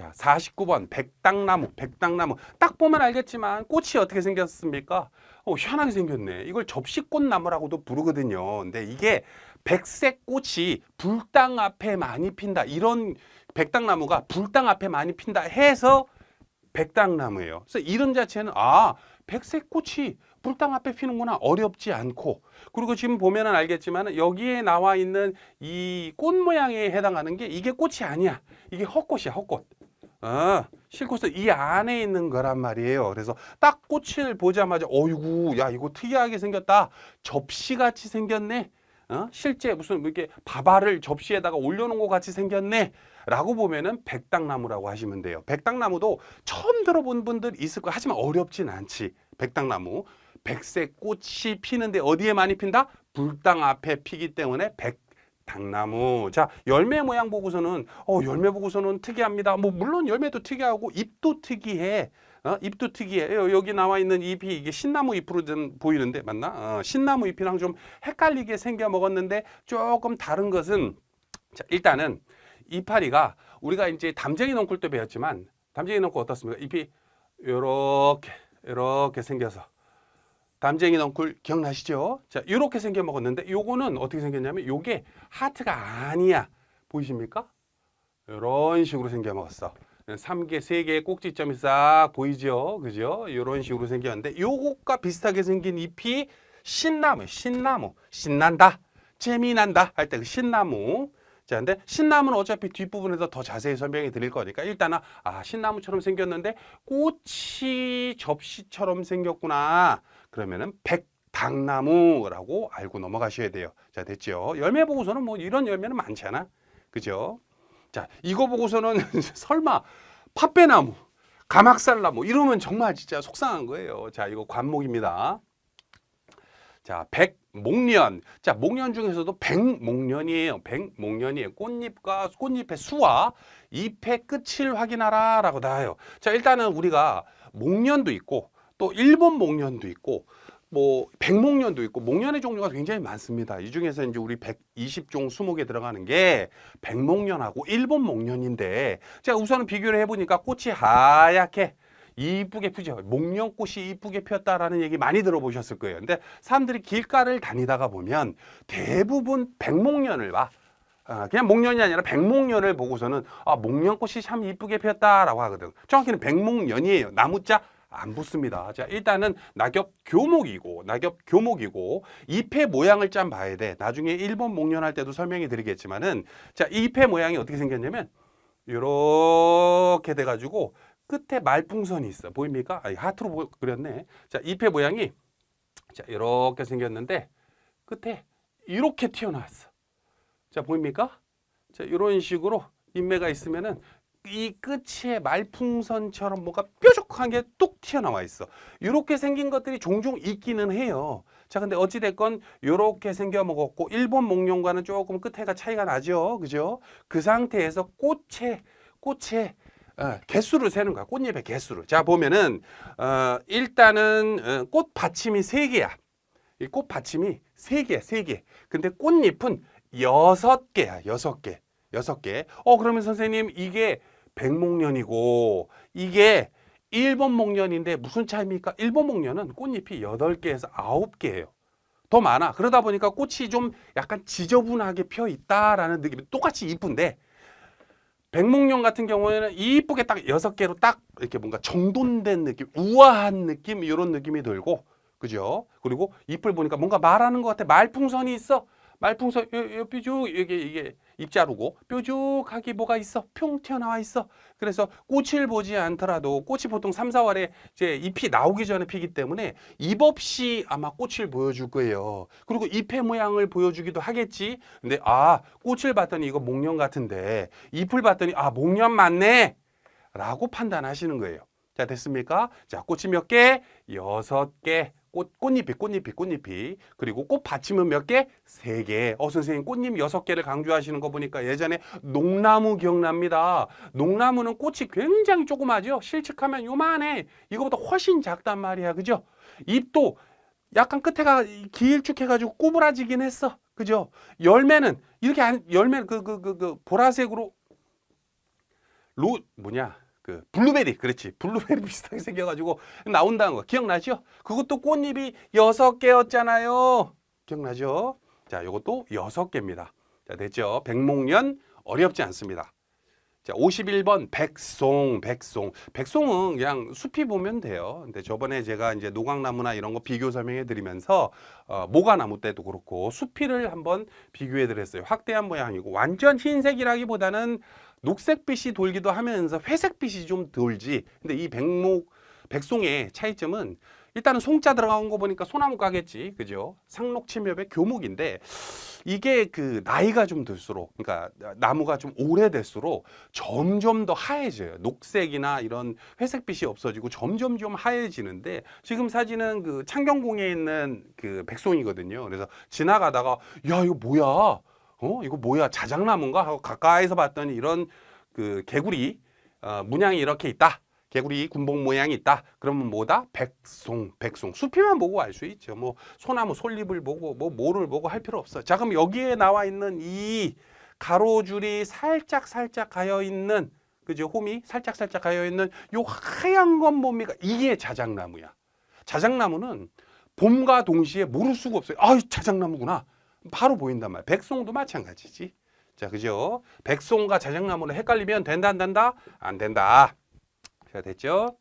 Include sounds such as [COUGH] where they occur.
자, 49번 백당나무, 백당나무. 딱 보면 알겠지만 꽃이 어떻게 생겼습니까? 어, 희한하게 생겼네. 이걸 접시꽃나무라고도 부르거든요. 근데 이게 백색 꽃이 불당 앞에 많이 핀다. 이런 백당나무가 불당 앞에 많이 핀다 해서 백당나무예요. 그래서 이름 자체는 아, 백색 꽃이 불당 앞에 피는구나. 어렵지 않고. 그리고 지금 보면은 알겠지만 여기에 나와 있는 이 꽃 모양에 해당하는 게 이게 꽃이 아니야. 이게 헛꽃이야, 헛꽃. 어, 실꽃은 이 안에 있는 거란 말이에요. 그래서 딱 꽃을 보자마자 어이구, 야 이거 특이하게 생겼다. 접시같이 생겼네. 어? 실제 무슨 뭐 이렇게 밥알을 접시에다가 올려놓은 것 같이 생겼네. 라고 보면은 백당나무라고 하시면 돼요. 백당나무도 처음 들어본 분들 있을 거야. 하지만 어렵진 않지. 백당나무. 백색 꽃이 피는데 어디에 많이 핀다? 불당 앞에 피기 때문에 백당나무. 자, 열매 모양 보고서는 어, 열매 보고서는 특이합니다. 뭐 물론 열매도 특이하고 잎도 특이해. 어, 잎도 특이해. 요- 여기 나와 있는 잎이 이게 신나무 잎으로 좀 보이는데 맞나? 어, 신나무 잎이랑 좀 헷갈리게 생겨 먹었는데 조금 다른 것은 자, 일단은 이파리가 우리가 이제 담쟁이 때 배웠지만 담쟁이 넝쿨 어떻습니까? 잎이 요렇게 요렇게 생겨서 담쟁이 넝쿨 기억나시죠? 자, 요렇게 생겨 먹었는데 요거는 어떻게 생겼냐면 요게 하트가 아니야. 보이십니까? 요런 식으로 생겨 먹었어. 3개, 3개의 꼭지점이 싹 보이죠? 그죠? 요런 식으로 생겼는데 요것과 비슷하게 생긴 잎이 신나무, 신나무. 신난다. 재미난다 할 때 그 신나무. 자, 근데 신나무는 어차피 뒷부분에서 더 자세히 설명해 드릴 거니까 일단은 아, 신나무처럼 생겼는데 꽃이 접시처럼 생겼구나. 그러면은 백당나무라고 알고 넘어가셔야 돼요. 자, 됐죠? 열매 보고서는 뭐 이런 열매는 많잖아. 그죠? 자, 이거 보고서는 [LAUGHS] 설마 팥배나무, 가막살나무 이러면 정말 진짜 속상한 거예요. 자, 이거 관목입니다. 자, 백목련. 자, 목련 중에서도 백목련이에요. 백목련이에요. 꽃잎과 꽃잎의 수와 잎의 끝을 확인하라라고 나와요. 자, 일단은 우리가 목련도 있고 또 일본 목련도 있고 뭐 백목련도 있고 목련의 종류가 굉장히 많습니다. 이 중에서 이제 우리 120종 수목에 들어가는 게 백목련하고 일본 목련인데 제가 우선은 비교를 해보니까 꽃이 하얗게 이쁘게 피죠. 목련꽃이 이쁘게 피었다라는 얘기 많이 들어보셨을 거예요. 근데 사람들이 길가를 다니다가 보면 대부분 백목련을 봐. 아, 그냥 목련이 아니라 백목련을 보고서는 아, 목련꽃이 참 이쁘게 피었다라고 하거든. 정확히는 백목련이에요. 나무자 안 붙습니다. 자, 일단은 낙엽 교목이고, 낙엽 교목이고, 잎의 모양을 짠 봐야 돼. 나중에 일본 목련 할 때도 설명해 드리겠지만은, 자, 이 잎의 모양이 어떻게 생겼냐면, 요렇게 돼가지고, 끝에 말풍선이 있어. 보입니까? 아, 하트로 보- 그렸네. 자, 잎의 모양이, 자, 이렇게 생겼는데, 끝에 이렇게 튀어나왔어. 자, 보입니까? 자, 이런 식으로 인매가 있으면은 이 끝에 말풍선처럼 뭐가 뾰족한 게 뚝 튀어나와 있어. 이렇게 생긴 것들이 종종 있기는 해요. 자, 근데 어찌됐건 이렇게 생겨 먹었고, 일본 목련과는 조금 끝에가 차이가 나죠. 그죠? 그 상태에서 꽃의, 꽃의 어, 개수를 세는 거야. 꽃잎의 개수를. 자, 보면은, 어, 일단은 어, 꽃 받침이 세 개야. 이 꽃 받침이 세 개, 세 개. 근데 꽃잎은 여섯 개야, 여섯 개. 여섯 개. 어, 그러면 선생님, 이게 백목련이고, 이게 일본 목련인데 무슨 차이입니까? 일본 목련은 꽃잎이 여덟 개에서 아홉 개예요. 더 많아. 그러다 보니까 꽃이 좀 약간 지저분하게 펴 있다라는 느낌이 똑같이 이쁜데, 백목련 같은 경우에는 이쁘게 딱 여섯 개로 딱 이렇게 뭔가 정돈된 느낌, 우아한 느낌, 이런 느낌이 들고, 그죠? 그리고 잎을 보니까 뭔가 말하는 것 같아. 말풍선이 있어. 말풍선, 요, 요 뾰족, 이게, 이게 입자루고, 뾰족하게 뭐가 있어. 평 튀어나와 있어. 그래서 꽃을 보지 않더라도 꽃이 보통 3, 4월에 이제 잎이 나오기 전에 피기 때문에 잎 없이 아마 꽃을 보여줄 거예요. 그리고 잎의 모양을 보여주기도 하겠지. 근데 아, 꽃을 봤더니 이거 목련 같은데 잎을 봤더니 아, 목련 맞네. 라고 판단하시는 거예요. 자, 됐습니까? 자, 꽃이 몇 개? 여섯 개. 꽃, 꽃잎이, 꽃잎이, 꽃잎이. 그리고 꽃 받침은 몇 개? 세 개. 어, 선생님, 꽃잎 여섯 개를 강조하시는 거 보니까 예전에 농나무 기억납니다. 농나무는 꽃이 굉장히 조그마죠? 실측하면 요만해. 이거보다 훨씬 작단 말이야. 그죠? 잎도 약간 끝에가 길쭉해가지고 꼬부라지긴 했어. 그죠? 열매는 이렇게 안, 열매 그, 그, 그, 그, 보라색으로 로 뭐냐 그 블루베리 그렇지 블루베리 [LAUGHS] 비슷하게 생겨가지고 나온다는 거 기억나죠? 그것도 꽃잎이 여섯 개였잖아요. 기억나죠? 자, 요것도 여섯 개입니다. 자, 됐죠? 백목련 어렵지 않습니다. 자, 51번 백송, 백송. 백송은 그냥 숲이 보면 돼요. 근데 저번에 제가 이제 노각나무나 이런 거 비교 설명해 드리면서 어, 모가나무 때도 그렇고 수피를 한번 비교해 드렸어요. 확대한 모양이고 완전 흰색이라기보다는 녹색빛이 돌기도 하면서 회색빛이 좀 돌지. 근데 이 백목 백송의 차이점은 일단은 송자 들어간 거 보니까 소나무 가겠지. 그죠? 상록침엽의 교목인데 이게 그 나이가 좀 들수록 그러니까 나무가 좀 오래될수록 점점 더 하얘져요. 녹색이나 이런 회색빛이 없어지고 점점 좀 하얘지는데 지금 사진은 그 창경궁에 있는 그 백송이거든요. 그래서 지나가다가 야 이거 뭐야? 어 이거 뭐야 자작나무인가 하고 가까이서 봤더니 이런 그 개구리 어, 문양이 이렇게 있다. 개구리 군복 모양이 있다. 그러면 뭐다? 백송, 백송. 수피만 보고 알 수 있죠. 뭐 소나무 솔잎을 보고 뭐 모를 보고 할 필요 없어. 자, 그럼 여기에 나와 있는 이 가로줄이 살짝 살짝 가여 있는 그죠? 홈이 살짝 살짝 가여 있는 요 하얀 건 뭡니까? 이게 자작나무야. 자작나무는 봄과 동시에 모를 수가 없어요. 아, 자작나무구나. 바로 보인단 말이야. 백송도 마찬가지지. 자, 그죠? 백송과 자작나무를 헷갈리면 된다 안 된다? 안 된다. 자, 됐죠?